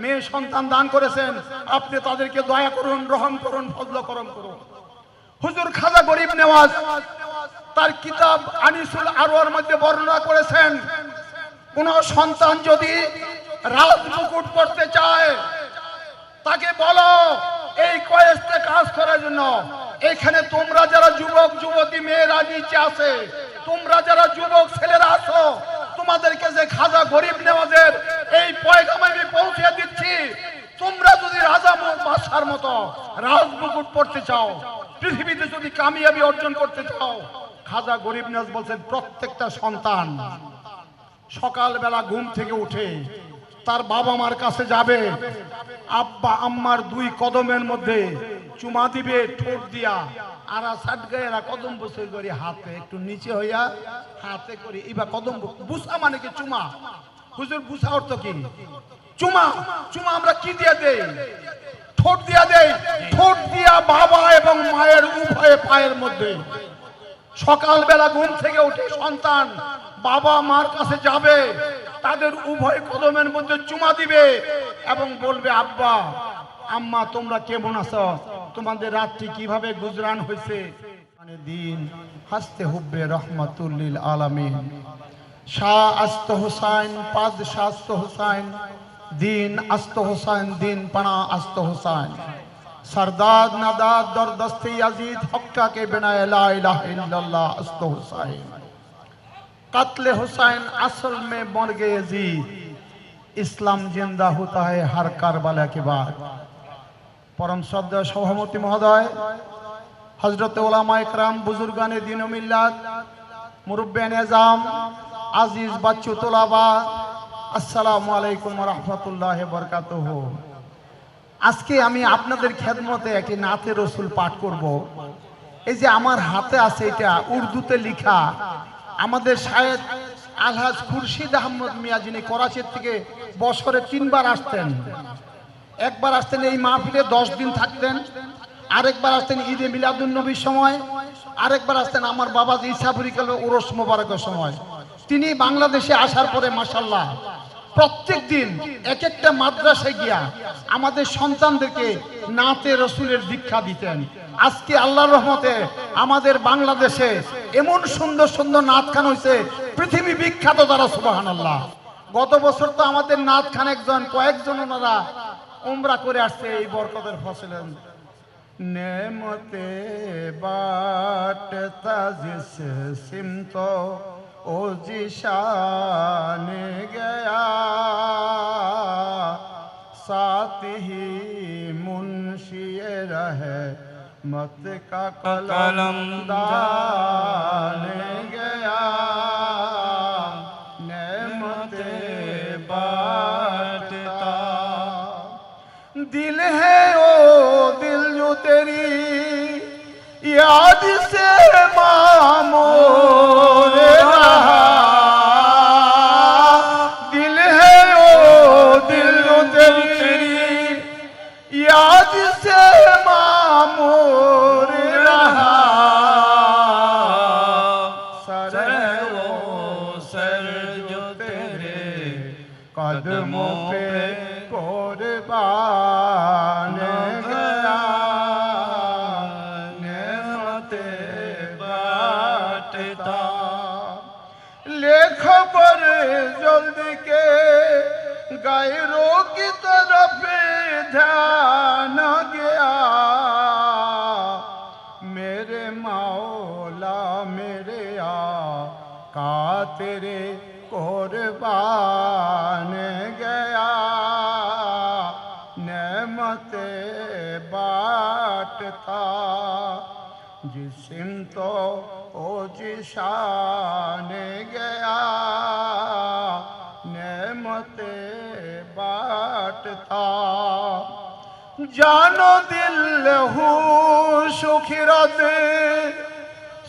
মেয়ে সন্তান দান করেছেন, আপনি তাদেরকে দয়া করুন, রহম করুন, ফজল করম করুন। হুজুর খাজা গরিব নেওয়াজ, তার কিতাব আনিসুল আরোয়ার মধ্যে বর্ণনা করেছেন, কোন সন্তান যদি রাজমুকুট করতে চায়, তাকে বলো, এই কয়েসতে কাজ করার জন্য, এখানে তোমরা যারা যুবক, যুবতী, মেয়েরা নিচে আছে, তোমরা যারা যুবক, ছেলেরা আছো তোমাদেরকে যে খাজা গরিব নেওয়াজের এই পয়গাম আমি পৌঁছে দিচ্ছি। তোমরা যদি রাজা বাদশার মতো রাজমুকুট পড়তে চাও, পৃথিবীতে যদি কামিয়াবি অর্জন করতে চাও, খাজা গরিব নেওয়াজ বলছেন, প্রত্যেকটা সন্তান সকালবেলা ঘুম থেকে উঠে তার বাবা মার কাছে যাবে, আব্বা, আম্মার দুই কদমের মধ্যে চুমা দিবে, ঠোঁট দিয়া আর সাটগায়েরা কদম করি হাতে, একটু নিচে হাতে করি। মানে চুমা? অর্থ কি? চুমা। চুমা আমরা কি দেই? ঠোঁট দেই। ঠোঁট দিয়া বাবা এবং মায়ের উভয়ে পায়ের মধ্যে। সকালবেলা ঘুম থেকে উঠে সন্তান বাবা মার কাছে যাবে, তাদের উভয় কদমের মধ্যে চুমা দিবে এবং বলবে, আব্বা আম্মা তোমরা কেমন আছো তোমাদের রাত্রি কিভাবে গুজরান হয়েছে মানে দিন হাসতে হুব্বে রহমাতুল্লিল আলামিন শাহ আস্ত হুসাইন পাদ শাস্ত হুসাইন দিন আস্ত হুসাইন দিন পানা আস্ত হুসাইন सरदार नादाद दर दस्ते अजीज हक्का के बिना ला इलाहा इल्लल्लाह अस्त हुसैन कत्ल हुसैन असल में मर गए अजीज इस्लाम जिंदा होता है हर कारबाला के बाद পরম শ্রদ্ধা সভাপতি মহোদয় হজরত ওলামা একরাম বুজুর্গানে দিন মিল্লাত মুরব্বিয়ান এজাম আজিজ বাচ্চু তোলাবা, আসসালামু আলাইকুম রহমতুল্লাহ বরকাতুহু। আজকে আমি আপনাদের খেদমতে একটি নাতে রসুল পাঠ করব। এই যে আমার হাতে আছে এটা উর্দুতে লিখা, আমাদের শায়েদ আলহাজ খুরশিদ আহমদ মিয়া যিনি করাচির থেকে বছরে তিনবার আসতেন একবার আসতেন এই মাহফিলে দশ দিন থাকতেন, আরেকবার আসতেন ঈদে মিলাদুল নবীর সময়, আরেকবার আসতেন আমার বাবা ইসাফরিকাল ওরস মোবারকের সময়। তিনি বাংলাদেশে আসার পরে মাসাল্লাহ প্রত্যেক দিন এক একটা মাদ্রাসায় গিয়া আমাদের সন্তানদেরকে নাতে রসুলের দীক্ষা দিতেন। আজকে আল্লাহর রহমতে আমাদের বাংলাদেশে এমন সুন্দর সুন্দর নাচ খান হয়েছে পৃথিবী বিখ্যাত তারা সুবাহান আল্লাহ গত বছর তো আমাদের নাচ খান একজন, কয়েকজন ওনারা উমরা করে আসছে এই বরকতের ফসলে নেমতে বাট তাজিস সিমত ও জিশানে গয়া साथ ही मुंशी रहे मत का कलम दाने गया तेरी याद से मामोर रहा दिल है ओ दिल जो तेरी याद से मामोर रहा सर है वो सर जो तेरे कदमों पे कुर्बान जल्दी के गायरों की तरफ़ ध्यान गया। मेरे मौला, मेरे आका तेरे कुर्बान गया। नेमत बाटता जिसम तो ओ जिशान गया नेमत बाटता जानो दिल हूँ सुखिरत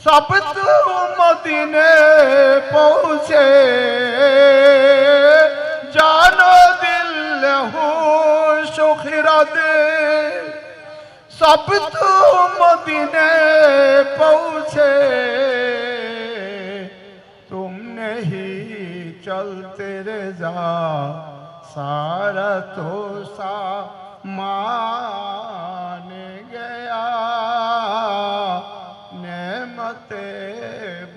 सब तू मदीने पहुँचे जानो दिल हूँ सुखिरत सब तू मदीने पहुँचे तुम नहीं चलते रे जा सारा तो सामान गया नेमते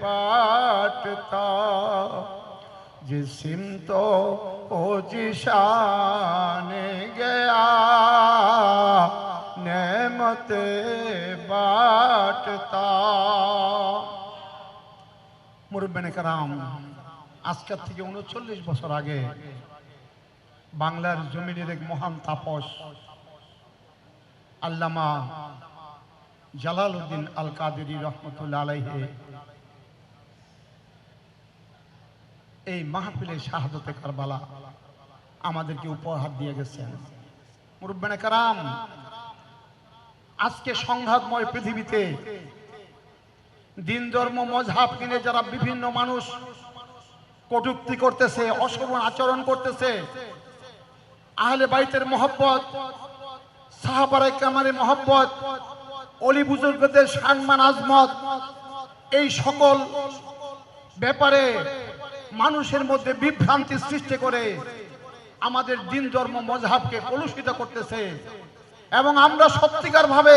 बाटता जिसिम तो ओ जिशान गया नेमते बाटता মুরব্বেনে কারাম আজকের থেকে উনচল্লিশ বছর আগে বাংলার জমিনের এক মহান তাপস আল্লামা জালাল উদ্দিন আল কাদেরি রহমতুল্লা আলাইহে এই মাহফিলে শাহাদতে কারবালা আমাদেরকে উপহার দিয়ে গেছেন মুরব্বানে কারাম আজকে সংঘাতময় পৃথিবীতে দিন ধর্ম মজহাব কিনে যারা বিভিন্ন মানুষ কটুক্তি করতেছে, অশোভন আচরণ করতেছে, আহলে বাইতের মহব্বত সাহাবারাই কামারের মহব্বত, অলি বুজুর্গদের সম্মান, আজমত, এই সকল ব্যাপারে মানুষের মধ্যে বিভ্রান্তি সৃষ্টি করে আমাদের দিন ধর্ম মজহাবকে কলুষিত করতেছে। এবং আমরা সত্যিকার ভাবে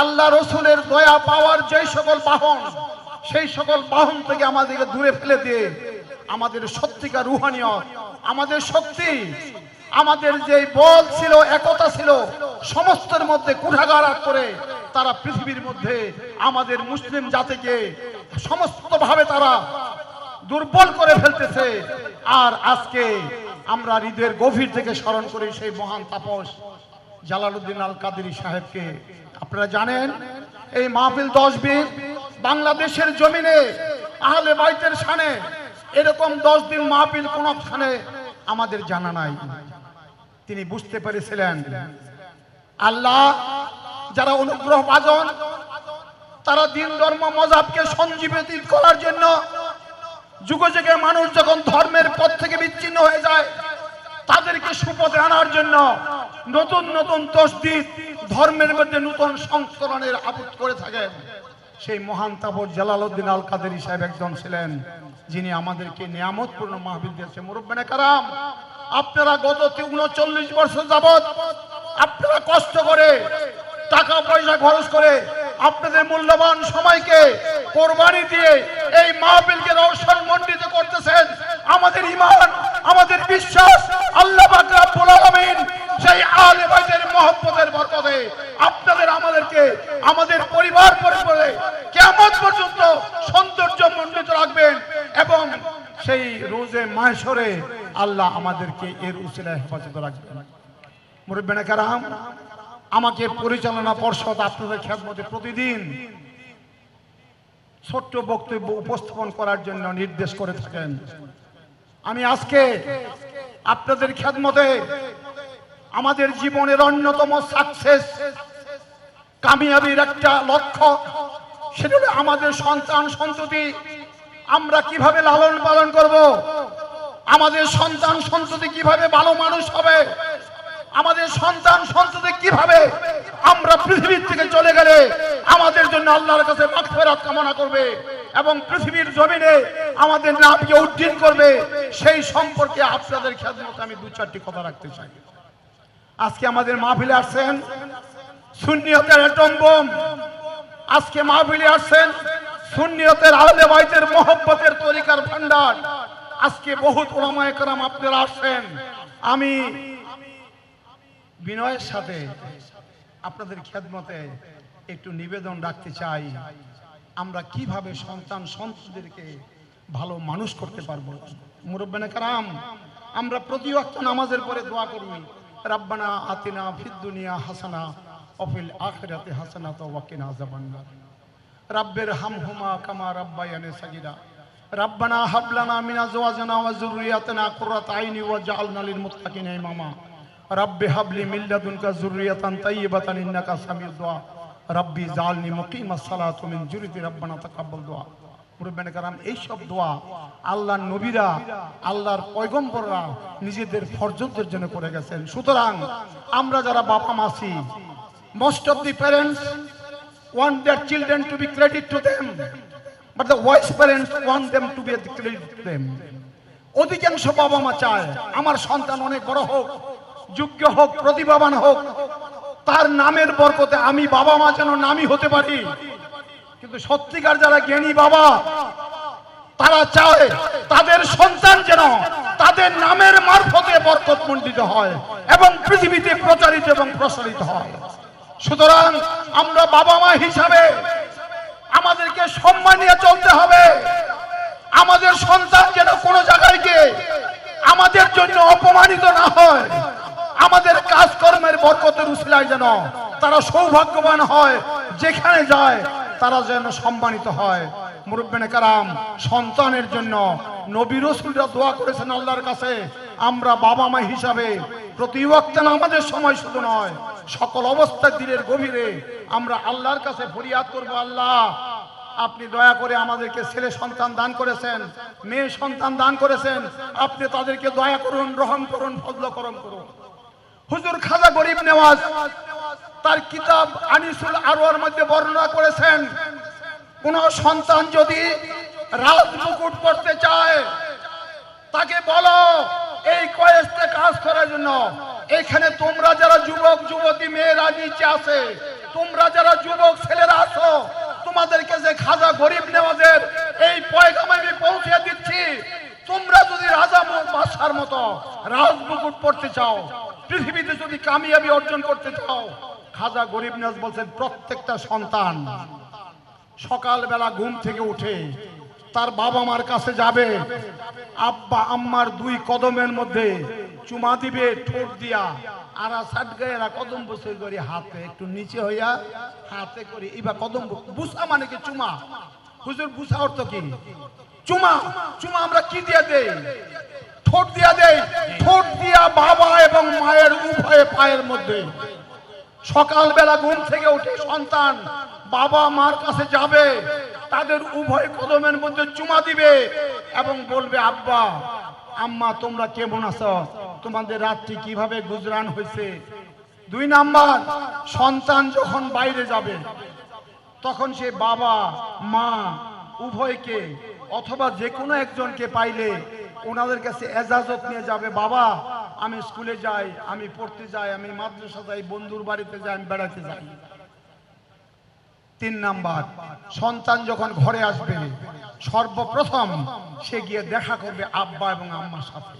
আল্লাহ রসুলের দয়া পাওয়ার যে সকল বাহন, সেই সকল বাহন থেকে আমাদেরকে দূরে ফেলে দিয়ে আমাদের সত্যিকার রুহানিয়ত আমাদের শক্তি, আমাদের যে বল ছিল, একতা ছিল, সমস্তের মধ্যে কুঠাগার করে তারা পৃথিবীর মধ্যে আমাদের মুসলিম জাতিকে সমস্তভাবে তারা দুর্বল করে ফেলতেছে। আর আজকে আমরা হৃদয়ের গভীর থেকে স্মরণ করি সেই মহান তাপস। জালালউদ্দিন আল কাদেরি সাহেবকে। আপনারা জানেন, এই মাহফিল দশ দিন বাংলাদেশের জমিনে আহলে বাইতের সানে এরকম দশ দিন মাহফিল কোনখানে আমাদের জানা নাই। তিনি বুঝতে পেরেছিলেন, আল্লাহ যারা অনুগ্রহ ভাজন তারা দিন ধর্ম মজাবকে সঞ্জীবিত করার জন্য যুগ যুগে মানুষ যখন ধর্মের পথ থেকে বিচ্ছিন্ন হয়ে যায় তাদেরকে সুপথে আনার জন্য নতুন নতুন তসদিদ ধর্মের মধ্যে নতুন সংস্করণের আবুত করে থাকেন। সেই মহান তাপর জালালউদ্দিন আল কাদের সাহেব একজন ছিলেন, যিনি আমাদেরকে নিয়ামতপূর্ণ মাহবিল দিয়েছে। মুরব্বেনে কারাম, আপনারা গত উনচল্লিশ বছর যাবৎ আপনারা কষ্ট করে টাকা পয়সা খরচ করে আপনাদের মূল্যবান সময়কে কোরবানি দিয়ে এই মাহফিলকে রওশন মণ্ডিত করতেছেন আমাদের ইমান আমাদের বিশ্বাস, আল্লাহ আলামিন সেই আলে বাইতের মহব্বতের বরকতে আপনাদের আমাদেরকে, আমাদের পরিবার পরিবারে কিয়ামত পর্যন্ত সৌন্দর্য মণ্ডিত রাখবেন এবং সেই রোজে মাহেশরে আল্লাহ আমাদেরকে এর উসিলায় হেফাজত রাখবেন। মুরব্বেনা কারাম আমাকে পরিচালনা পর্ষদ আপনাদের খেদমতে প্রতিদিন ছোট্ট বক্তব্য উপস্থাপন করার জন্য নির্দেশ করে থাকেন। আমি আজকে আপনাদের খেদমতে আমাদের জীবনের অন্যতম সাকসেস কামিয়াবির একটা লক্ষ্য, সেটা আমাদের সন্তান সন্ততি আমরা কীভাবে লালন পালন করব, আমাদের সন্তান সন্ততি কীভাবে ভালো মানুষ হবে আমাদের সন্তান সন্ততি কীভাবে আমরা পৃথিবীর থেকে চলে গেলে আমাদের জন্য আল্লাহর কাছে মাখফেরাত কামনা করবে এবং পৃথিবীর জমিনে আমাদের নামকে উদ্দিন করবে, সেই সম্পর্কে আপনাদের খেদমত আমি দু চারটি কথা রাখতে চাই। আজকে আমাদের মাহফিলে আসছেন শূন্যতের অ্যাটম আজকে মাহফিলে আসছেন শূন্যতের আলে বাইতের মহব্বতের তরিকার ভান্ডার আজকে বহুত ওলামায় করাম আপনারা আসছেন। আমি বিনয়ের সাথে আপনাদের খেদমতে একটু নিবেদন রাখতে চাই। আমরা কীভাবে সন্তান সন্ততিদেরকে ভালো মানুষ করতে পারব? মুরব্বানে কারাম, আমরা প্রতি ওয়াক্ত নামাজের পরে দোয়া করি, রাব্বানা আতিনা ফিদ দুনিয়া হাসানা অফিল আখিরাতে হাসানা তো ওয়াকিনা আযাবান্নার রাব্বের হামহুমা কামা রাব্বায়ানি সাগীরা। রাব্বানা হাবলানা মিনা আজওয়াজিনা ওয়া যুররিয়াতিনা কুররাতা আইনি ওয়াজআলনা লিল মুত্তাকিনা ইমামা। রাব্বি হাবলি মিন লাদুনকা যুররিয়াতান তাইয়্যিবাতান ইন্নাকা সামিউদ দুআ রাব্বি জালনি মুকিমাস সালাতু মিন যুরিতি রাব্বানা তাকাব্বাল দুআ মুরব্বানে কারাম, এই সব দোয়া আল্লাহর নবীরা, আল্লাহর পয়গম্বররা নিজেদের ফরজদের জন্য করে গেছেন। সুতরাং আমরা যারা বাবা মাসি most of the parents want their children to be credit to them, but the wise want them to be a credit to them অধিকাংশ বাবা মা চায়, আমার সন্তান অনেক বড় হোক যোগ্য হোক, প্রতিভাবান হোক, তার নামের বরকতে আমি বাবা মা যেন নামই হতে পারি। কিন্তু সত্যিকার যারা জ্ঞানী বাবা, তারা চায় তাদের সন্তান যেন তাদের নামের মারফতে বরকত মণ্ডিত হয় এবং পৃথিবীতে প্রচারিত এবং প্রসারিত হয়। সুতরাং আমরা বাবা মা হিসাবে আমাদেরকে সম্মান নিয়ে চলতে হবে। আমাদের সন্তান যেন কোনো জায়গায় গিয়ে আমাদের জন্য অপমানিত না হয়। আমাদের কাজকর্মের বরকতের উসিলায় যেন তারা সৌভাগ্যবান হয়, যেখানে যায়, তারা যেন সম্মানিত হয়। মুরব্বেনে কারাম, সন্তানের জন্য নবী রসুলরা দোয়া করেছেন আল্লাহর কাছে। আমরা বাবা মা হিসাবে প্রতি ওয়াক্তে আমাদের সময় শুধু নয়, সকল অবস্থা দিনের গভীরে আমরা আল্লাহর কাছে ফরিয়াদ করব, আল্লাহ, আপনি দয়া করে আমাদেরকে ছেলে সন্তান দান করেছেন, মেয়ে সন্তান দান করেছেন, আপনি তাদেরকে দয়া করুন, রহম করুন ফজল করুন। হুজুর খাজা গরিব নেওয়াজ, তার কিতাব আনিসুল আরোয়ার মধ্যে বর্ণনা করেছেন, কোন সন্তান যদি রাজ মুকুট পড়তে চায়, তাকে বলো, এই কয়েসতে কাজ করার জন্য, এখানে তোমরা যারা যুবক, যুবতী, মেয়েরা নিচে আছে, তোমরা যারা যুবক, ছেলেরা আছো, তোমাদেরকে যে খাজা গরিব নেওয়াজের এই পয়গাম আমি পৌঁছে দিচ্ছি তোমরা যদি রাজা বাসার মতো রাজ মুকুট পড়তে চাও, পৃথিবীতে যদি কামিয়াবি অর্জন করতে চাও, খাজা গরিব নেওয়াজ বলছেন, প্রত্যেকটা সন্তান সকালবেলা ঘুম থেকে উঠে তার বাবা মার কাছে যাবে, আব্বা, আম্মার দুই কদমের মধ্যে চুমা দিবে, ঠোঁট দিয়া, আর সাট গায়েরা কদম বসে করি, হাতে একটু নিচে হইয়া হাতে করি এবার কদম বুসা মানে কি চুমা? হুজুর, বুসা অর্থ কি? চুমা চুমা আমরা কি দিয়া দেই? ঠোঁট দিয়া দেই। ঠোঁট দিয়া বাবা এবং মায়ের উভয়ে পায়ের মধ্যে। সকালবেলা ঘুম থেকে উঠে সন্তান বাবা মার কাছে যাবে, তাদের উভয় কদমের মধ্যে চুমা দিবে এবং বলবে, আব্বা, আম্মা, তোমরা কেমন আছো? তোমাদের রাত্রি কীভাবে গুজরান হয়েছে? দুই নাম্বার, সন্তান যখন বাইরে যাবে, তখন সে বাবা, মা উভয়কে অথবা যে কোনো একজনকে পাইলে ওনাদের কাছে এজাজত নিয়ে যাবে, বাবা, আমি স্কুলে যাই, আমি পড়তে যাই, আমি মাদ্রাসা যাই, বন্ধুর বাড়িতে যাই, আমি বেড়াতে যাই। তিন নাম্বার, সন্তান যখন ঘরে আসবে, সর্বপ্রথম সে গিয়ে দেখা করবে আব্বা এবং আম্মার সাথে।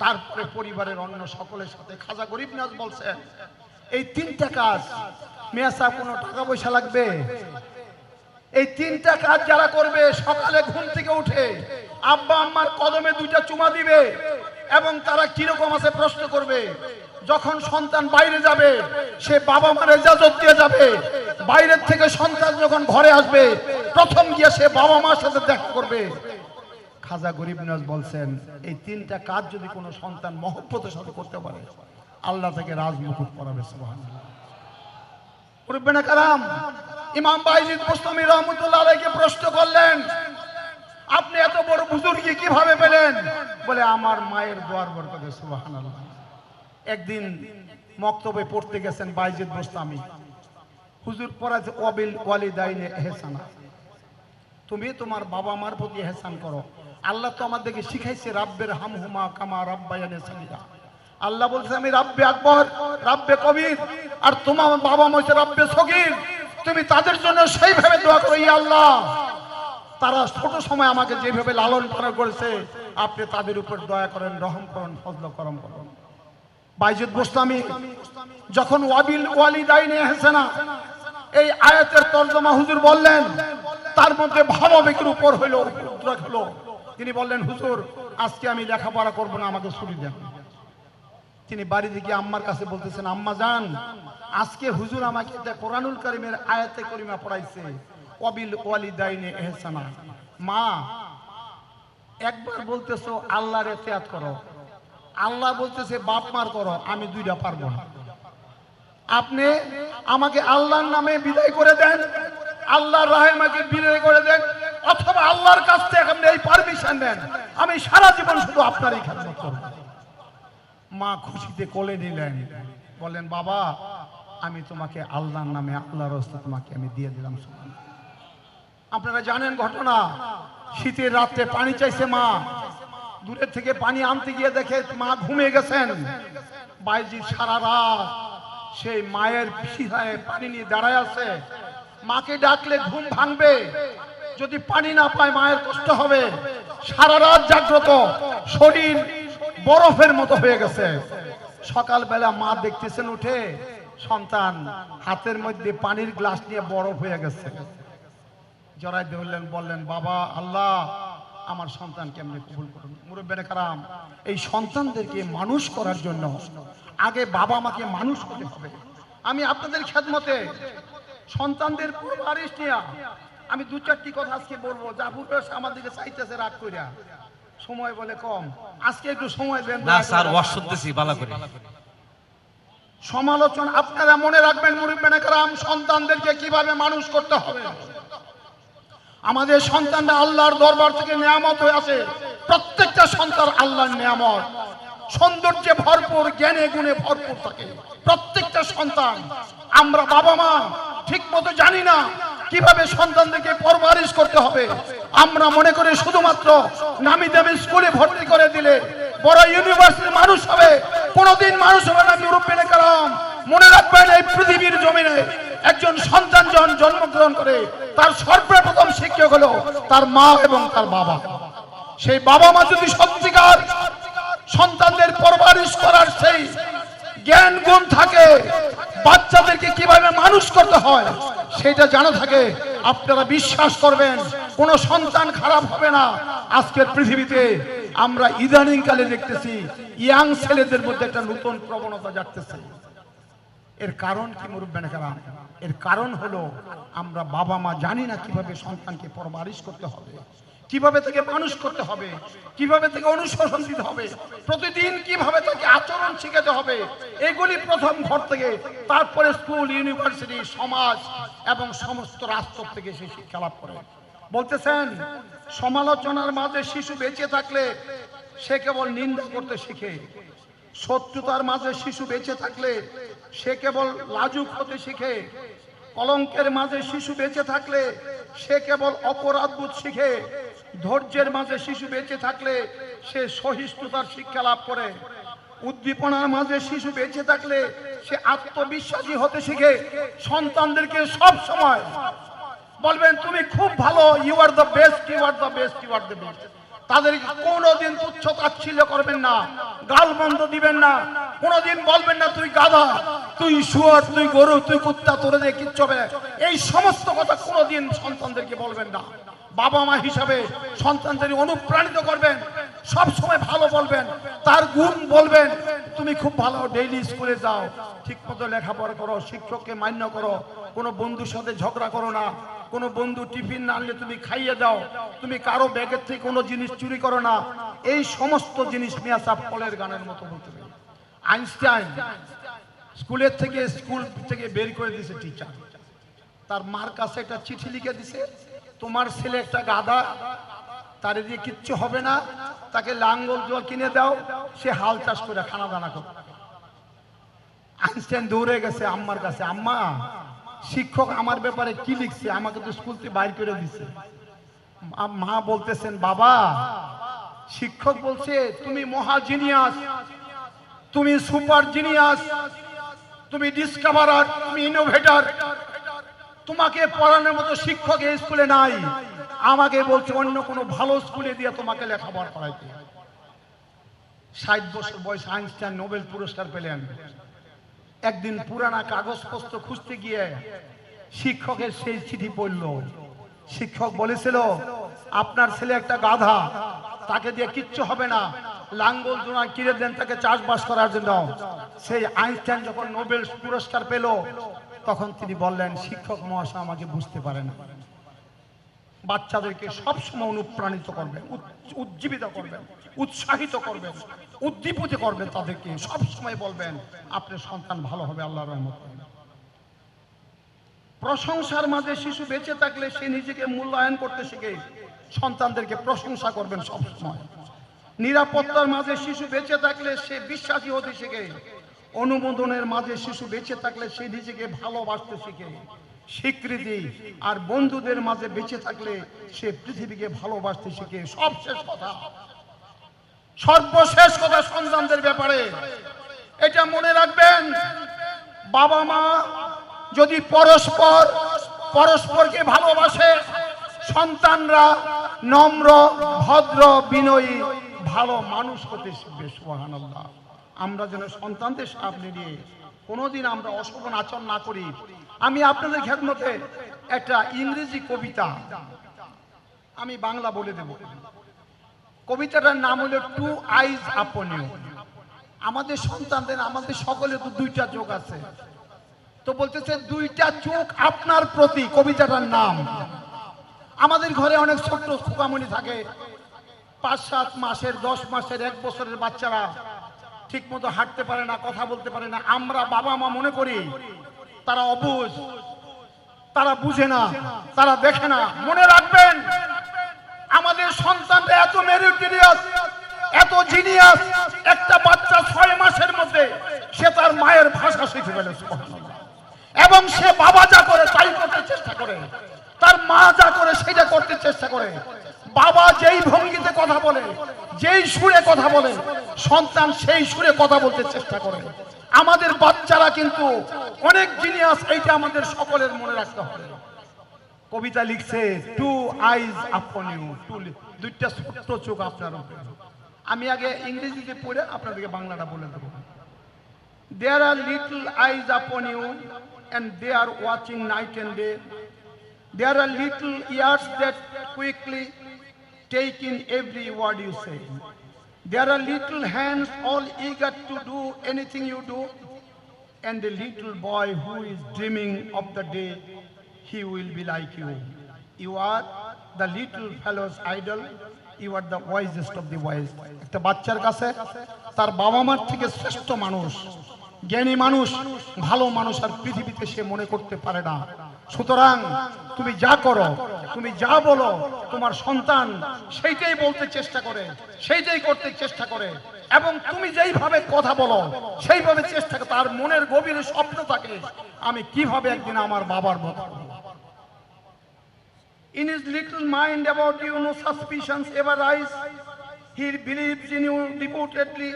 তারপরে পরিবারের অন্য সকলের সাথে খাজা গরিব নাজ বলছেন এই তিনটা কাজ, মেয়া সাহেব কোনো টাকা পয়সা লাগবে? এই তিনটা কাজ যারা করবে, সকালে ঘুম থেকে উঠে আব্বা আম্মার কদমে দুইটা চুমা দিবে এবং তারা কীরকম আছে প্রশ্ন করবে। যখন সন্তান বাইরে যাবে, সে বাবা মার ইজাজত দিয়ে যাবে। বাইরের থেকে সন্তান যখন ঘরে আসবে, প্রথম গিয়ে সে বাবা মার সাথে দেখা করবে। খাজা গরিব নজ বলছেন, এই তিনটা কাজ যদি কোনো সন্তান মহব্বতের সাথে করতে পারে, আল্লাহ থেকে রাজমুকুট পড়াবে সুবহানাল্লাহ। না কালাম? ইমাম বাইজিদ মুস্তামি রহমতুল্লাহ আলাইকে প্রশ্ন করলেন, আপনি এত বড় বুজুর্গি কীভাবে পেলেন? বলে, আমার মায়ের দোয়ার বরকতে, সুবহানাল্লাহ। একদিন মক্তবে পড়তে গেছেন বাইজিদ মুস্তামি হুজুর পড়াছে ওয়াবিল ওয়ালিদাইনে এহসানা। তুমি তোমার বাবা মার প্রতি এহসান করো। আল্লাহ তো আমাদেরকে শিখাইছে, রাব্বের হামহুমা কামা রাব্বায়ানে সালিরা আল্লাহ বলছে, আমি রাব্বে আকবর, রাব্বে কবির, আর তোমার বাবা মা হচ্ছে রাব্বে সগীর। তুমি তাদের জন্য সেইভাবে দোয়া করো আল্লাহ, তারা ছোট সময় আমাকে যেভাবে লালন পালন করেছে, আপনি তাদের উপর দয়া করেন, রহম করেন, ফজল করম করেন। বাইজুদ গোস্বামী যখন ওয়াবিল ওয়ালিদাইনে হেসেনা এই আয়াতের তর্জমা হুজুর বললেন, তার মধ্যে ভাবাবেগের উপর হইল উদ্রাক হলো তিনি বললেন, হুজুর, আজকে আমি লেখাপড়া করব না, আমাকে ছুটি দেন। তিনি বাড়িতে গিয়ে আম্মার কাছে বলতেছেন, আম্মা যান আজকে হুজুর আমাকে কোরআনুল কারিমের আয়াতে করিমা পড়াইছে। ওয়াবিল ওয়ালিদাইনে এহসানা। মা, একবার বলতেছো, আল্লাহর এতেয়াত করো। আল্লাহ বলতেছে, বাপ মার করো, আমি দুইটা পারব না। আপনি আমাকে আল্লাহর নামে বিদায় করে দেন, আল্লাহর রাহে আমাকে বিদায় করে দেন, অথবা আল্লাহর কাছ থেকে আপনি এই পারমিশন দেন আমি সারা জীবন শুধু আপনারই খেদমত করব। মা খুশিতে কোলে নিলেন। বলেন বাবা আমি তোমাকে আল্লাহর নামে, আল্লাহর রাস্তা তোমাকে আমি দিয়ে দিলাম আপনারা জানেন ঘটনা? শীতের রাত্রে পানি চাইছে মা। দূরের থেকে পানি আনতে গিয়ে দেখে মা ঘুমিয়ে গেছেন। বাইজি সারা রাত সেই মায়ের পিছায় পানি নিয়ে দাঁড়ায় আছে। মাকে ডাকলে ঘুম ভাঙবে। যদি পানি না পায়, মায়ের কষ্ট হবে। সারা রাত জাগ্রত। শরীর বরফের মতো হয়ে গেছে। সকালবেলা মা দেখতেছেন উঠে সন্তান হাতের মধ্যে পানির গ্লাস নিয়ে বরফ হয়ে গেছে। জড়াই ধরলেন, বললেন, বাবা, আল্লাহ, আমার সন্তান কেমনি কবুল করুন? মুরব্বেন কারাম, এই সন্তানদেরকে মানুষ করার জন্য আগে বাবা মাকে মানুষ হতে হবে। আমি আপনাদের খেদমতে সন্তানদের পরিবারিস নিয়া আমি দু চারটি কথা আজকে বলব। যা বেশ আমার দিকে চাইতেছে রাগ কইরা। সময় বলে কম। আজকে একটু সময় দেন। না, স্যার ওয়াশ ভালো করে। সমালোচনা আপনারা মনে রাখবেন মুরব্বেন কারাম সন্তানদেরকে কীভাবে মানুষ করতে হবে? আমাদের সন্তানরা আল্লাহর দরবার থেকে নিয়ামত হয়ে আসে। প্রত্যেকটা সন্তান আল্লাহর নিয়ামত। সৌন্দর্যে ভরপুর, জ্ঞানে গুণে ভরপুর থাকে। প্রত্যেকটা সন্তান, আমরা বাবা মা ঠিক মতো জানি না কীভাবে সন্তানদেরকে পরবারিশ করতে হবে। আমরা মনে করি শুধুমাত্র নামি দামি স্কুলে ভর্তি করে দিলে বড় ইউনিভার্সিটির মানুষ হবে। কোনোদিন মানুষ হবে না ইউরোপিয়ান কালাম। মনে রাখবেন এই পৃথিবীর জমিনে একজন সন্তান যখন জন্মগ্রহণ করে, তার সর্বপ্রথম শিক্ষক হলো তার মা এবং তার বাবা। সেই বাবা মা যদি সত্যিকার সন্তানদের পরবারিশ করার সেই জ্ঞান গুণ থাকে বাচ্চাদেরকে কীভাবে মানুষ করতে হয়, সেটা জানা থাকে। আপনারা বিশ্বাস করবেন, কোন সন্তান খারাপ হবে না। আজকের পৃথিবীতে আমরা ইদানিং কালে দেখতেছি, ইয়াং ছেলেদের মধ্যে একটা নতুন প্রবণতা জাগতেছে। এর কারণ কি মুরব্বেন কালাম এর কারণ হলো, আমরা বাবা মা জানি না কীভাবে সন্তানকে পরবারিশ করতে হবে। কীভাবে তাকে মানুষ করতে হবে? কীভাবে তাকে অনুশাসন দিতে হবে? প্রতিদিন কীভাবে তাকে আচরণ শিখাতে হবে? এগুলি প্রথম ঘর থেকে তারপরে স্কুল, ইউনিভার্সিটি, সমাজ এবং সমস্ত রাষ্ট্র থেকে সে শিক্ষা লাভ করে। বলতেছেন, সমালোচনার মাঝে শিশু বেঁচে থাকলে সে কেবল নিন্দা করতে শিখে। শত্রুতার মাঝে শিশু বেঁচে থাকলে সে কেবল লাজুক হতে শিখে। কলঙ্কের মাঝে শিশু বেঁচে থাকলে সে কেবল অপরাধবোধ শিখে। ধৈর্যের মাঝে শিশু বেঁচে থাকলে সে সহিষ্ণুতার শিক্ষা লাভ করে। উদ্দীপনার মাঝে শিশু বেঁচে থাকলে সে আত্মবিশ্বাসী হতে শিখে। সন্তানদেরকে সব সময় বলবেন, তুমি খুব ভালো you are the best you are the best you are the best তাদেরকে কোনোদিন তুচ্ছ তাচ্ছিল্য করবেন না গাল বন্ধ দিবেন না। কোনোদিন বলবেন না, তুই গাধা, তুই শুয়ার, তুই গরু, তুই কুত্তা, তোরে দিয়ে কিচ্ছু এই সমস্ত কথা কোনোদিন সন্তানদেরকে বলবেন না। বাবা মা হিসাবে সন্তানদের অনুপ্রাণিত করবেন, সব সময় ভালো বলবেন, তার গুণ বলবেন, তুমি খুব ভালো ডেইলি স্কুলে যাও ঠিক মতো লেখাপড়া করো, শিক্ষককে মান্য করো, কোনো বন্ধুর সাথে ঝগড়া করো না, কোনো বন্ধু টিফিন না আনলে তুমি খাইয়ে দাও, তুমি কারও ব্যাগের থেকে কোনো জিনিস চুরি করো না, এই সমস্ত জিনিস মিয়া সাহ ফলের গানের মতো বলতে পারি আইনস্টাইন স্কুলের থেকে, স্কুল থেকে বের করে দিয়েছে টিচার তার মার কাছে একটা চিঠি লিখে দিছে। তোমার ছেলে একটা গাদা তারে দিয়ে কিচ্ছু হবে না, তাকে লাঙ্গল, জল কিনে দাও, সে হাল চাষ করে খানা দানা করে আইনস্টাইন দৌড়ে গেছে আম্মার কাছে, আম্মা, শিক্ষক আমার ব্যাপারে কি লিখছে? আমাকে তো স্কুল থেকে বাইর করে দিছে। মা বলতেছেন, বাবা, শিক্ষক বলছে, তুমি মহা জিনিয়াস, তুমি সুপার জিনিয়াস, তুমি ডিসকভারার, তুমি ইনোভেটর তোমাকে পড়ানোর মতো শিক্ষক এই স্কুলে নাই। আমাকে বলছে অন্য কোনো ভালো স্কুলে দিয়ে তোমাকে লেখাপড়া করাইতে। ষাট বছর বয়স আইনস্টাইন নোবেল পুরস্কার পেলেন। একদিন পুরানা কাগজপত্র খুঁজতে গিয়ে শিক্ষকের সেই চিঠি পড়ল। শিক্ষক বলেছিল, আপনার ছেলে একটা গাধা, তাকে দিয়ে কিচ্ছু হবে না। লাঙ্গল জোড়া কিনে দেন তাকে চাষবাস করার জন্য। সেই আইনস্টাইন যখন নোবেল পুরস্কার পেল তখন তিনি বললেন, শিক্ষক মহাশয় আমাকে বুঝতে পারেন বাচ্চাদেরকে সবসময় অনুপ্রাণিত করবেন উজ্জীবিত করবেন, উৎসাহিত করবেন, উদ্দীপিত করবেন তাদেরকে। সব সময় বলবেন, আপনার সন্তান ভালো হবে, আল্লাহ রহমত প্রশংসার মাঝে শিশু বেঁচে থাকলে সে নিজেকে মূল্যায়ন করতে শিখে। সন্তানদেরকে প্রশংসা করবেন সবসময়। নিরাপত্তার মাঝে শিশু বেঁচে থাকলে সে বিশ্বাসী হতে শিখে। অনুমোদনের মাঝে শিশু বেঁচে থাকলে সে নিজেকে ভালোবাসতে শিখে। স্বীকৃতি আর বন্ধুদের মাঝে বেঁচে থাকলে সে পৃথিবীকে ভালোবাসতে শিখে। সবশেষ কথা। সর্বশেষ কথা সন্তানদের ব্যাপারে। এটা মনে রাখবেন, বাবা মা যদি পরস্পর, পরস্পরকে ভালোবাসে, সন্তানরা নম্র, ভদ্র, বিনয়ী, ভালো মানুষ হতে শিখবে, সুবহানাল্লাহ। আমরা যেন সন্তানদের সামনে নিয়ে কোনোদিন আমরা অশোভন আচরণ না করি। আমি আপনাদের খেদমতে একটা ইংরেজি কবিতা আমি বাংলা বলে দেব। কবিতাটার নাম হলো টু আইজ আপন আমাদের সন্তানদের, আমাদের সকলে তো দুইটা চোখ আছে। তো বলতেছে, দুইটা চোখ আপনার প্রতি, কবিতাটার নাম। আমাদের ঘরে অনেক ছোট্ট খোকামণি থাকে। পাঁচ সাত মাসের, দশ মাসের, এক বছরের বাচ্চারা ঠিক মতো হাঁটতে পারে না, কথা বলতে পারে না। আমরা বাবা মা মনে করি, তারা অবুঝ তারা বুঝে না, তারা দেখে না। মনে রাখবেন, আমাদের সন্তানরা এত মেরিটোরিয়াস এত জিনিয়াস একটা বাচ্চা ছয় মাসের মধ্যে সে তার মায়ের ভাষা শিখে ফেলে এবং সে বাবা যা করে তাই করতে চেষ্টা করে, তার মা যা করে সেটা করতে চেষ্টা করে। বাবা যেই ভঙ্গিতে কথা বলে, যেই সুরে কথা বলে, সন্তান সেই সুরে কথা বলতে চেষ্টা করে। আমাদের বাচ্চারা কিন্তু অনেক জিনিয়াস এইটা আমাদের সকলের মনে রাখতে হবে। কবিতা লিখছে two eyes upon you two দুইটা ছোট্ট চোখ আপনার আমি আগে ইংরেজিতে পড়ে আপনাদেরকে বাংলাটা বলে দেবো। দেয়ার are little eyes upon you and they are watching night and day there are little ears that quickly take in every word you say there are little hands all eager to do anything you do and the little boy who is dreaming of the day he will be like you. You are the little fellow's idol. You are the wisest of the wise. একটা বাচ্চার কাছে তার বাবা মার থেকে শ্রেষ্ঠ মানুষ জ্ঞানী মানুষ ভালো মানুষ আর পৃথিবীতে সে মনে করতে পারে না সুতরাং তুমি যা করো, তুমি যা বলো, তোমার সন্তান সেইটাই বলতে চেষ্টা করে, সেইটাই করতে চেষ্টা করে। এবং তুমি যেইভাবে কথা বলো, সেইভাবে চেষ্টা তার মনের গভীর স্বপ্ন থাকে, আমি কীভাবে একদিন আমার বাবার মত in his little mind about you no suspicion ever rise he believe in you ডিপোর্টেডলি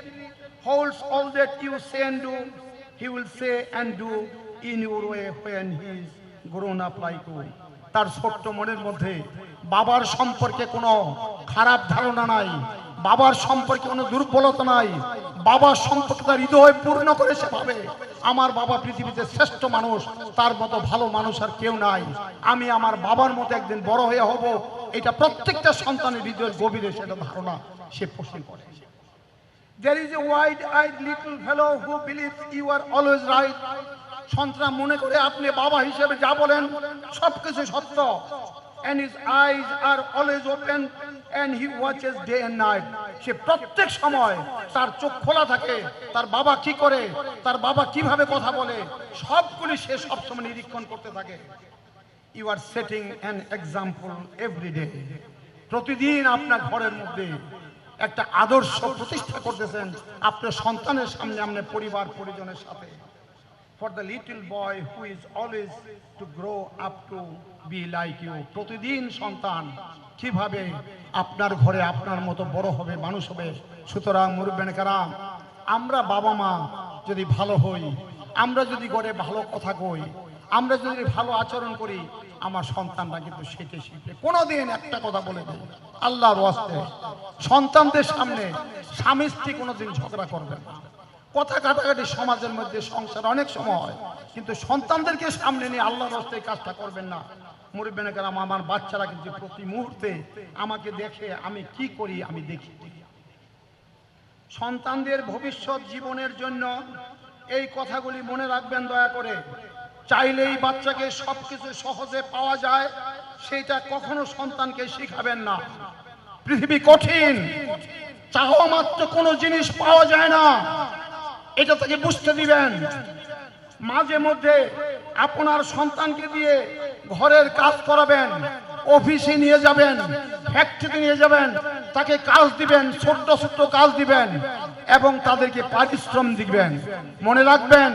holds all that you say and do he will say and do in your way when he like you. তার ছোট্ট মনের মধ্যে বাবার সম্পর্কে কোনো খারাপ ধারণা নাই, বাবার সম্পর্কে কোনো দুর্বলতা নাই, বাবার সম্পর্কে তার হৃদয় পূর্ণ করে সে ভাবে আমার বাবা পৃথিবীতে শ্রেষ্ঠ মানুষ, তার মতো ভালো মানুষ আর কেউ নাই। আমি আমার বাবার মতো একদিন বড় হয়ে হব, এটা প্রত্যেকটা সন্তানের হৃদয়ের গভীরে সেটা ধারণা সে পোষণ করে। There is a wide-eyed little fellow who believes you are always right. সন্তান মনে করে আপনি বাবা হিসেবে যা বলেন, সবকিছু সত্য। And his eyes are always open and he watches day and night সে প্রত্যেক সময় তার চোখ খোলা থাকে, তার বাবা কি করে, তার বাবা কীভাবে কথা বলে, সবগুলি সে সবসময় নিরীক্ষণ করতে থাকে। You are setting an example every day প্রতিদিন আপনার ঘরের মধ্যে একটা আদর্শ প্রতিষ্ঠা করতেছেন আপনার সন্তানের সামনে, আপনার পরিবার, পরিজনের সাথে। For the little boy who is always to grow up to be like you প্রতিদিন সন্তান কীভাবে আপনার ঘরে আপনার মতো বড় হবে, মানুষ হবে? সুতরাং মুরব্বেন কারাম, আমরা বাবা মা যদি ভালো হই, আমরা যদি ঘরে ভালো কথা কই, আমরা যদি ভালো আচরণ করি, আমার সন্তানরা কিন্তু সেটে শিখবে। কোনোদিন একটা কথা বলে দেয় আল্লাহর ওয়াস্তে। সন্তানদের সামনে স্বামী স্ত্রী কোনোদিন ঝগড়া করবে না। কথা কাটাকাটি সমাজের মধ্যে সংসার অনেক সময় কিন্তু সন্তানদেরকে সামনে নিয়ে আল্লাহর হস্তে কাজটা করবেন না। মুরব্বেন কারাম, আমার বাচ্চারা কিন্তু প্রতি মুহূর্তে আমাকে দেখে, আমি কি করি আমি দেখি। সন্তানদের ভবিষ্যৎ জীবনের জন্য এই কথাগুলি মনে রাখবেন দয়া করে। চাইলেই বাচ্চাকে সবকিছু সহজে পাওয়া যায় সেটা কখনো সন্তানকে শিখাবেন না। পৃথিবী কঠিন, চাওয়া মাত্র কোনো জিনিস পাওয়া যায় না। এটা তাকে বুঝতে দিবেন। মাঝে মধ্যে আপনার সন্তানকে দিয়ে ঘরের কাজ করাবেন। অফিসে নিয়ে যাবেন, ফ্যাক্টরিতে নিয়ে যাবেন, তাকে কাজ দিবেন, ছোট্ট ছোট্ট কাজ দিবেন এবং তাদেরকে পারিশ্রম দিবেন। মনে রাখবেন,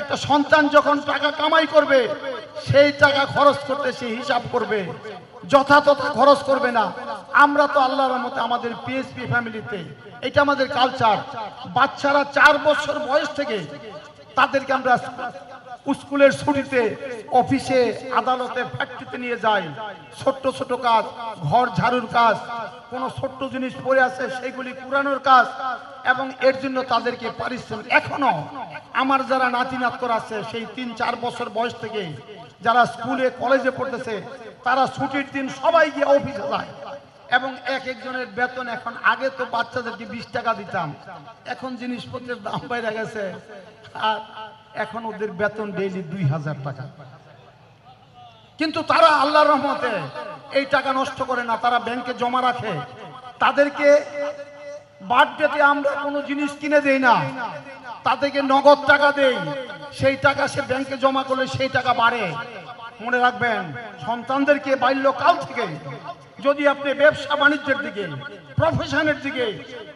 একটা সন্তান যখন টাকা কামাই করবে, সেই টাকা খরচ করতে সে হিসাব করবে। যথাযথ খরচ করবে না। আমরা তো আল্লাহর রহমতে আমাদের পিএসপি ফ্যামিলিতে এটা আমাদের কালচার বাচ্চারা চার বছর বয়স থেকে তাদেরকে আমরা স্কুলের ছুটিতে অফিসে আদালতে ফ্যাক্টরিতে নিয়ে যাই ছোট্ট ছোট কাজ, ঘর ঝাড়ুর কাজ, কোনো ছোট্ট জিনিস পড়ে আছে, সেগুলি পুরানোর কাজ, এবং এর জন্য তাদেরকে পারিশ্রমিক। এখনও আমার যারা নাতি নাতকর আছে, সেই তিন, চার বছর বয়স থেকে যারা স্কুলে, কলেজে পড়তেছে, তারা ছুটির দিন সবাই গিয়ে অফিসে যায়। এবং এক একজনের বেতন এখন, আগে তো বাচ্চাদেরকে বিশ টাকা দিতাম। এখন জিনিসপত্রের দাম বাইরে গেছে। আর এখন ওদের বেতন ডেইলি দুই হাজার টাকা। কিন্তু তারা আল্লাহর রহমতে এই টাকা নষ্ট করে না, তারা ব্যাংকে জমা রাখে। তাদেরকে বার্থডেতে আমরা কোনো জিনিস কিনে দেই না। তাদেরকে নগদ টাকা দেই। সেই টাকা সে ব্যাংকে জমা করলে সেই টাকা বাড়ে। মনে রাখবেন, সন্তানদেরকে বাল্যকাল থেকে যদি আপনি ব্যবসা বাণিজ্যের দিকে প্রফেশনের দিকে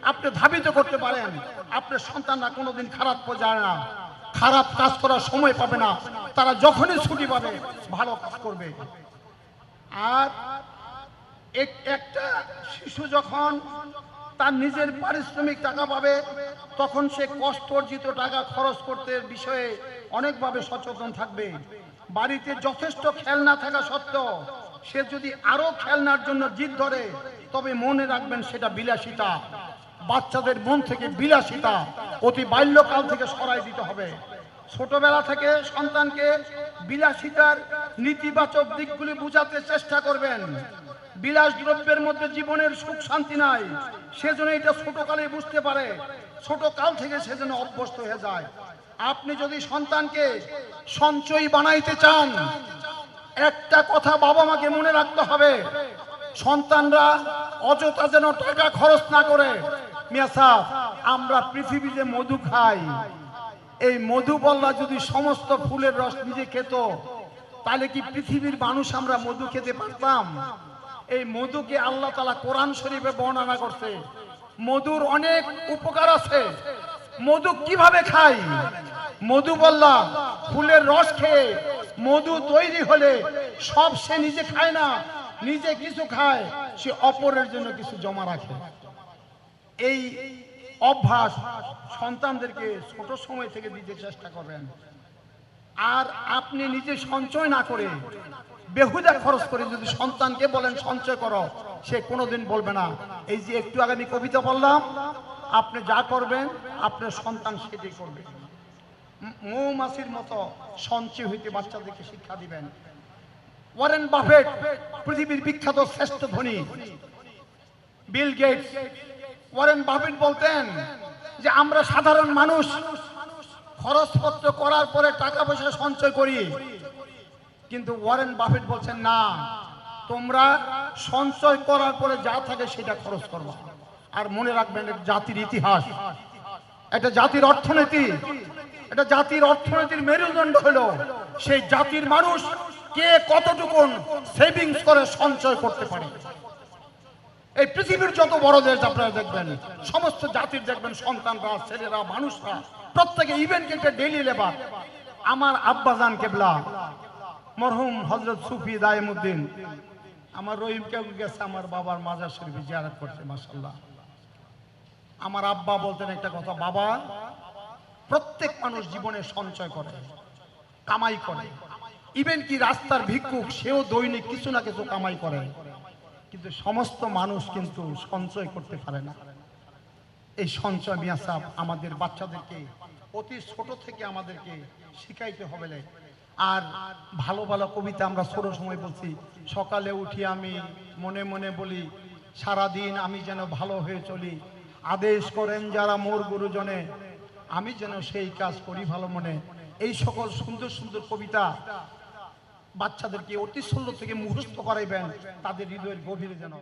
আপনি ধাবিত করতে পারেন, আপনার সন্তানরা কোনোদিন খারাপ যায় না। খারাপ কাজ করার সময় পাবে না। তারা যখনই ছুটি পাবে, ভালো কাজ করবে। আর এক- একটা শিশু যখন তার নিজের পারিশ্রমিক টাকা পাবে, তখন সে কষ্ট অর্জিত টাকা খরচ করতে বিষয়ে অনেকভাবে সচেতন থাকবে। বাড়িতে যথেষ্ট খেলনা থাকা সত্ত্বেও সে যদি আরও খেলনার জন্য জিদ ধরে, তবে মনে রাখবেন সেটা বিলাসিতা। বাচ্চাদের মন থেকে বিলাসিতা অতি বাল্যকাল থেকে সরাই দিতে হবে। ছোটবেলা থেকে সন্তানকে বিলাসিতার নেতিবাচক দিকগুলি বুঝাতে চেষ্টা করবেন। বিলাস দ্রব্যের মধ্যে জীবনের সুখ শান্তি নাই, সেজন্য এটা ছোটকালে বুঝতে পারে, ছোট কাল থেকে সেজন্য অভ্যস্ত হয়ে যায়। আপনি যদি সন্তানকে সঞ্চয়ী বানাইতে চান, একটা কথা বাবা মাকে মনে রাখতে হবে, সন্তানরা অযথা যেন টাকা খরচ না করে মিয়া আমরা পৃথিবীতে মধু খাই, এই মধুবল্লা যদি সমস্ত ফুলের রস নিজে খেত, তাহলে কি পৃথিবীর মানুষ আমরা মধু খেতে পারতাম? এই মধুকে আল্লাহ তালা কোরআন শরীফে বর্ণনা করছে, মধুর অনেক উপকার আছে। মধু কীভাবে খাই? মধু বললাম ফুলের রস খেয়ে মধু তৈরি হলে সব সে নিজে খায় না, নিজে কিছু খায়, সে অপরের জন্য কিছু জমা রাখে। এই অভ্যাস সন্তানদেরকে ছোট সময় থেকে দিতে চেষ্টা করবেন। আর আপনি নিজে সঞ্চয় না করে বেহুদা খরচ করে যদি সন্তানকে বলেন, সঞ্চয় করো, সে কোনোদিন বলবে না। এই যে একটু আগে আমি কবিতা বললাম, আপনি যা করবেন, আপনার সন্তান সেটাই করবে। মৌমাছির মতো সঞ্চয় হইতে বাচ্চাদেরকে শিক্ষা দিবেন। ওয়ারেন বাফেট, পৃথিবীর বিখ্যাত শ্রেষ্ঠ ধনী, বিল গেটস ওয়ারেন বাফেট বলতেন যে আমরা সাধারণ মানুষ, খরচপত্র করার পরে টাকা পয়সা সঞ্চয় করি। কিন্তু ওয়ারেন বাফেট বলছেন, না, তোমরা সঞ্চয় করার পরে যা থাকে সেটা খরচ করবা। আর মনে রাখবেন জাতির ইতিহাস। এটা জাতির অর্থনীতি। এটা জাতির অর্থনীতির মেরুদণ্ড হলো, সেই জাতির মানুষ কে কতটুকুন সেভিংস করে সঞ্চয় করতে পারে। এই পৃথিবীর যত বড় দেশ আপনারা দেখবেন, সমস্ত জাতির দেখবেন, সন্তানরা, ছেলেরা, মানুষরা, প্রত্যেকে ইভেন্ট কিন্তু ডেইলি লেবার আমার আব্বা আব্বাজান কেবলা, মরহুম হজরত সুফি দায়েমুদ্দিন, আমার রহিম কেউ গেছে, আমার বাবার মাজার শরীফে জিয়ারত করছে মাসাল্লাহ আমার আব্বা বলতেন একটা কথা, বাবা, প্রত্যেক মানুষ জীবনে সঞ্চয় করে, কামাই করে। ইভেন কি রাস্তার ভিক্ষুক, সেও দৈনিক কিছু না কিছু কামাই করে। কিন্তু সমস্ত মানুষ কিন্তু সঞ্চয় করতে পারে না। এই সঞ্চয় মিয়া সাহেব আমাদের বাচ্চাদেরকে, অতি ছোট থেকে আমাদেরকে শিখাইতে হবে। আর ভালো ভালো কবিতা আমরা ছোট সময় বলছি, সকালে উঠি আমি মনে মনে বলি, সারাদিন আমি যেন ভালো হয়ে চলি। আদেশ করেন যারা মোর গুরুজনে, আমি যেন সেই কাজ করি ভালো মনে। এই সকল সুন্দর সুন্দর কবিতা বাচ্চাদেরকে অতি সুন্দর থেকে মুখস্থ করাইবেন তাদের হৃদয়ের গভীরে যেন